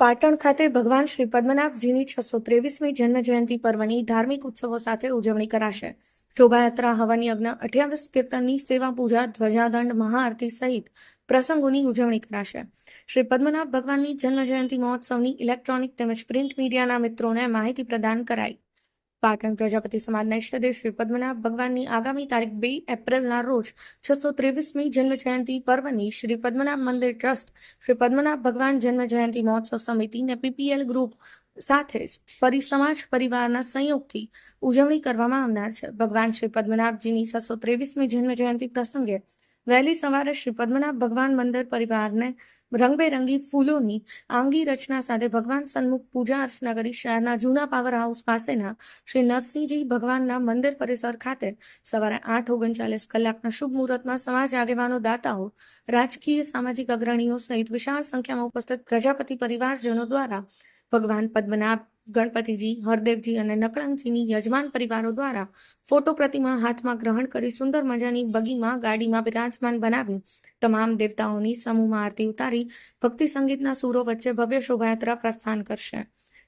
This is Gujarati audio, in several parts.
પાટણ ખાતે ભગવાન શ્રી પદ્મનાભજીની છસો ત્રેવીસમી જન્મ જયંતિ પર્વની ધાર્મિક ઉત્સવો સાથે ઉજવણી કરાશે. શોભાયાત્રા, હવન યજ્ઞ, અઠ્યાવીસ કીર્તનની સેવા પૂજા, ધ્વજાદંડ, મહાઆરતી સહિત પ્રસંગોની ઉજવણી કરાશે. શ્રી પદ્મનાભ ભગવાનની જન્મ જયંતિ મહોત્સવની ઇલેક્ટ્રોનિક તેમજ પ્રિન્ટ મીડિયાના મિત્રોને માહિતી પ્રદાન કરાઈ. પાટણ પ્રજાપતિ સમાજના ઇષ્ટદેવ શ્રી પદ્મનાભ ભગવાનની આગામી તારીખ બે એપ્રિલના રોજ છસો ત્રેવીસમી જન્મ જયંતિ પર્વની શ્રી પદ્મનાભ મંદિર ટ્રસ્ટ શ્રી પદ્મનાભ ભગવાન જન્મ જયંતિ મહોત્સવ સમિતિ અને પીપીએલ ગ્રુપ સાથે પરિસમાજ પરિવારના સંયોગથી ઉજવણી કરવામાં આવનાર છે. ભગવાન શ્રી પદ્મનાભજીની છસો ત્રેવીસમી જન્મ જયંતિ પ્રસંગે વહેલી સવારે શ્રી પદ્મનાભ ભગવાન મંદિર પરિવારને રંગબેરંગી ફૂલોની આંગી રચના સાથે ભગવાન સન્મુખ પૂજા અર્ચના કરી શહેરના જૂના પાવર હાઉસ પાસેના શ્રી નરસિંહજી ભગવાનના મંદિર પરિસર ખાતે સવારે આઠ ઓગણચાલીસ કલાકના શુભ મુહૂર્તમાં સમાજ આગેવાનો, દાતાઓ, રાજકીય સામાજિક અગ્રણીઓ સહિત વિશાળ સંખ્યામાં ઉપસ્થિત પ્રજાપતિ પરિવારજનો દ્વારા ભગવાન પદ્મનાભ ગણપતિજી, હરદેવજી અને નકળંગજીની યજમાન પરિવારો દ્વારા ફોટો પ્રતિમા હાથમાં ગ્રહણ કરી સુંદર મજાની બગીમાં ગાડીમાં બિરાજમાન બનાવી તમામ દેવતાઓની સમૂહમાં આરતી ઉતારી ભક્તિ સંગીતના સૂરો વચ્ચે ભવ્ય શોભાયાત્રા પ્રસ્થાન કરશે.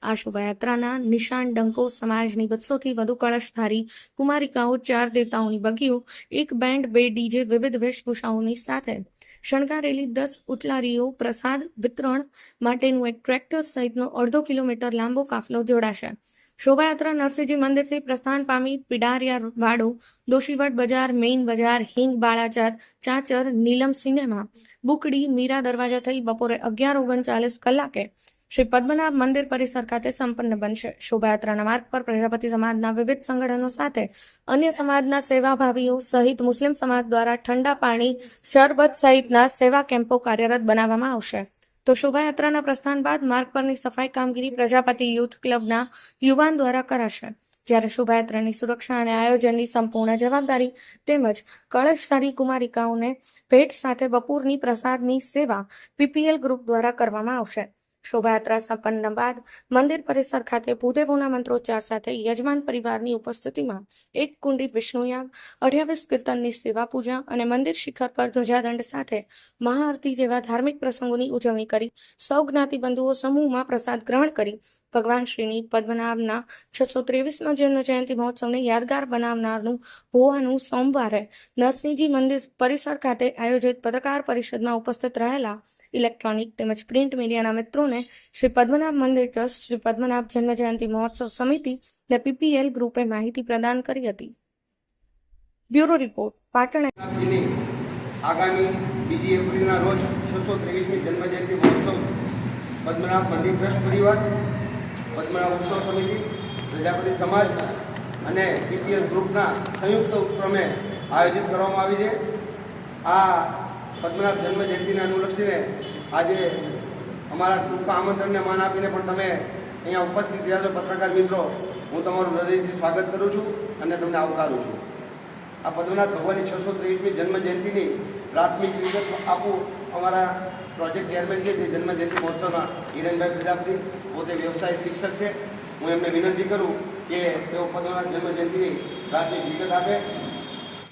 આ શોભાયાત્રાના નિશાન ડંકો સમાજની બસોથી વધુ કળશધારી કુમારિકાઓ ચાર દેવતાઓની બગીઓ, એક બેન્ડ, બે ડીજે, વિવિધ વેશભૂષાઓની સાથે શણગારેલી દસ ઉટલારીઓ પ્રસાદ વિતરણ માટેનું એક ટ્રેક્ટર સહિતનો અડધો કિલોમીટર લાંબો કાફલો જોડાશે. શોભાયાત્રા નરસિંહજી મંદિરથી પ્રસ્થાન પામી પિડારિયા વાડો દોશીવટ બજાર, મેઇન બજાર, હિંગ બાળાચાર, ચાચર, નીલમ સિનેમા, બુકડી, મીરા દરવાજા થઈ બપોરે અગિયાર ઓગણચાલીસ કલાકે શ્રી પદ્મનાભ મંદિર પરિસર ખાતે સંપન્ન બનશે. શોભાયાત્રાના માર્ગ પર પ્રજાપતિ સમાજના વિવિધ સંગઠનો સાથે અન્ય સમાજના સેવાભાવીઓ સહિત મુસ્લિમ સમાજ દ્વારા ઠંડા પાણી, શરબત સહિતના સેવા કેમ્પો કાર્યરત બનાવવામાં આવશે. તો શોભાયાત્રાના પ્રસ્થાન બાદ માર્ગ પરની સફાઈ કામગીરી પ્રજાપતિ યુથ ક્લબના યુવાન દ્વારા કરાશે. જ્યારે શોભાયાત્રાની સુરક્ષા અને આયોજનની સંપૂર્ણ જવાબદારી તેમજ કળશધારી કુમારિકાઓને ભેટ સાથે બપોરની પ્રસાદની સેવા પીપીએલ ગ્રુપ દ્વારા કરવામાં આવશે. શોભાયાત્રા સંપન્ન બાદ મંદિર પરિસર ખાતે ભૂદેવોના મંત્રોચ્ચાર સાથે યજમાન પરિવારની ઉપસ્થિતિમાં એક કુંડી વિષ્ણુયાગ અઠ્યાવીસ કીર્તનની સેવા પૂજા અને મંદિર શિખર પર ધ્વજાદંડ સાથે મહાઆરતી જેવા ધાર્મિક પ્રસંગોની ઉજવણી કરી સૌ જ્ઞાતિબંધુઓ સમૂહમાં પ્રસાદ ગ્રહણ કરી. ભગવાન શ્રીની પદ્મનાભના છસો ત્રેવીસમાં જન્મ જયંતિ મહોત્સવને યાદગાર બનાવનારનું હોવાનું સોમવારે નરસિંહજી મંદિર પરિસર ખાતે આયોજિત પત્રકાર પરિષદમાં ઉપસ્થિત રહેલા ઇલેક્ટ્રોનિક તેમજ પ્રિન્ટ મીડિયાના મિત્રોને શ્રી પદ્મનાભ મંદિર ટ્રસ્ટ, શ્રી પદ્મનાભ જન્મ જયંતિ મહોત્સવ સમિતિ અને પીપીએલ ગ્રુપે માહિતી પ્રદાન કરી હતી. બ્યુરો રિપોર્ટ, પાટણ આગામી બીજી એપ્રિલના રોજ છસો ત્રેવીસમી જન્મજયંતિ મહોત્સવ પદ્મનાભ મંદિર ટ્રસ્ટ પરિવાર, પદ્મનાભ ઉત્સવ સમિતિ, પ્રજાપતિ સમાજ અને પીપીએલ ગ્રુપના સંયુક્ત ઉપક્રમે આયોજિત કરવામાં આવી છે. આ પદ્મનાભ જન્મ જયંતિને અનુલક્ષીને આજે અમારા ટૂંકા આમંત્રણને માન આપીને પણ તમે અહીંયા ઉપસ્થિત રહ્યા છો. પત્રકાર મિત્રો, હું તમારું હૃદયથી સ્વાગત કરું છું અને તમને આવકારું છું. આ પદ્મનાથ ભગવાનની છસો ત્રેવીસમી જન્મ જયંતિની પ્રાથમિક વિગત આપું. અમારા પ્રોજેક્ટ ચેરમેન છે, જે જન્મ જયંતિ મહોત્સવના હિરેનભાઈ પ્રજાપતિ, પોતે વ્યવસાય શિક્ષક છે. હું એમને વિનંતી કરું કે તેઓ પદ્મનાથ જન્મ જયંતિની પ્રાથમિક વિગત આપે.